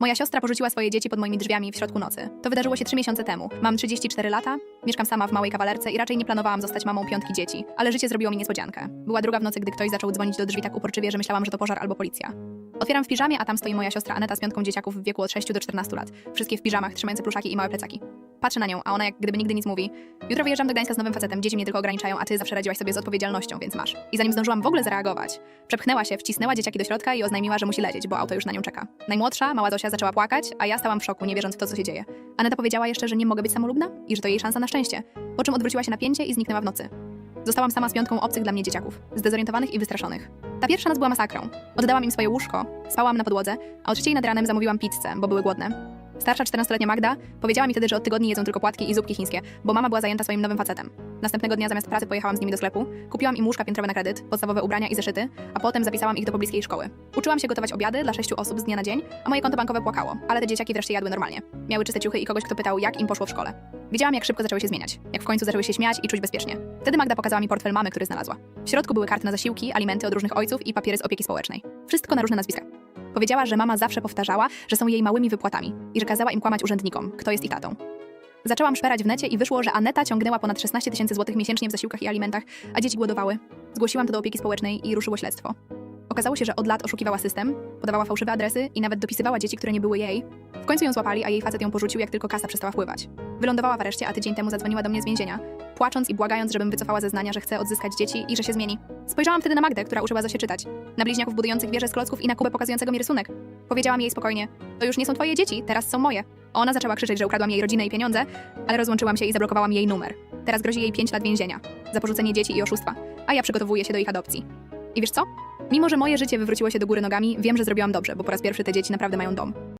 Moja siostra porzuciła swoje dzieci pod moimi drzwiami w środku nocy. To wydarzyło się trzy miesiące temu. Mam 34 lata, mieszkam sama w małej kawalerce i raczej nie planowałam zostać mamą piątki dzieci, ale życie zrobiło mi niespodziankę. Była druga w nocy, gdy ktoś zaczął dzwonić do drzwi tak uporczywie, że myślałam, że to pożar albo policja. Otwieram w piżamie, a tam stoi moja siostra Aneta z piątką dzieciaków w wieku od 6 do 14 lat. Wszystkie w piżamach, trzymające pluszaki i małe plecaki. Patrzę na nią, a ona jak gdyby nigdy nic mówi. Jutro wyjeżdżam do Gdańska z nowym facetem, dzieci mnie tylko ograniczają, a ty zawsze radziłaś sobie z odpowiedzialnością, więc masz. I zanim zdążyłam w ogóle zareagować, przepchnęła się, wcisnęła dzieciaki do środka i oznajmiła, że musi lecieć, bo auto już na nią czeka. Najmłodsza, mała Zosia, zaczęła płakać, a ja stałam w szoku, nie wierząc w to, co się dzieje. Aneta powiedziała jeszcze, że nie mogę być samolubna i że to jej szansa na szczęście, po czym odwróciła się na pięcie i zniknęła w nocy. Zostałam sama z piątką obcych dla mnie dzieciaków, zdezorientowanych i wystraszonych. Ta pierwsza noc była masakrą. Oddałam im swoje łóżko, spałam na podłodze, a o trzeciej nad ranem zamówiłam pizzę, bo były głodne. Starsza 14-letnia Magda powiedziała mi wtedy, że od tygodni jedzą tylko płatki i zupki chińskie, bo mama była zajęta swoim nowym facetem. Następnego dnia zamiast pracy pojechałam z nimi do sklepu, kupiłam im łóżka piętrowe na kredyt, podstawowe ubrania i zeszyty, a potem zapisałam ich do pobliskiej szkoły. Uczyłam się gotować obiady dla sześciu osób z dnia na dzień, a moje konto bankowe płakało, ale te dzieciaki wreszcie jadły normalnie. Miały czyste ciuchy i kogoś, kto pytał, jak im poszło w szkole. Widziałam, jak szybko zaczęły się zmieniać, jak w końcu zaczęły się śmiać i czuć bezpiecznie. Wtedy Magda pokazała mi portfel mamy, który znalazła. W środku były karty na zasiłki, alimenty od różnych ojców i papiery z opieki społecznej. Wszystko na różne nazwiska. Powiedziała, że mama zawsze powtarzała, że są jej małymi wypłatami i że kazała im kłamać urzędnikom, kto jest ich tatą. Zaczęłam szperać w necie i wyszło, że Aneta ciągnęła ponad 16 tysięcy złotych miesięcznie w zasiłkach i alimentach, a dzieci głodowały. Zgłosiłam to do opieki społecznej i ruszyło śledztwo. Okazało się, że od lat oszukiwała system, podawała fałszywe adresy i nawet dopisywała dzieci, które nie były jej. W końcu ją złapali, a jej facet ją porzucił, jak tylko kasa przestała wpływać. Wylądowała w areszcie, a tydzień temu zadzwoniła do mnie z więzienia, płacząc i błagając, żebym wycofała zeznania, że chce odzyskać dzieci i że się zmieni. Spojrzałam wtedy na Magdę, która uczyła Zosię czytać. Na bliźniaków budujących wieże z klocków i na Kubę pokazującego mi rysunek. Powiedziałam jej spokojnie, to już nie są twoje dzieci, teraz są moje. Ona zaczęła krzyczeć, że ukradłam jej rodzinę i pieniądze, ale rozłączyłam się i zablokowałam jej numer. Teraz grozi jej 5 lat więzienia za porzucenie dzieci i oszustwa, a ja przygotowuję się do ich adopcji. I wiesz co? Mimo, że moje życie wywróciło się do góry nogami, wiem, że zrobiłam dobrze, bo po raz pierwszy te dzieci naprawdę mają dom.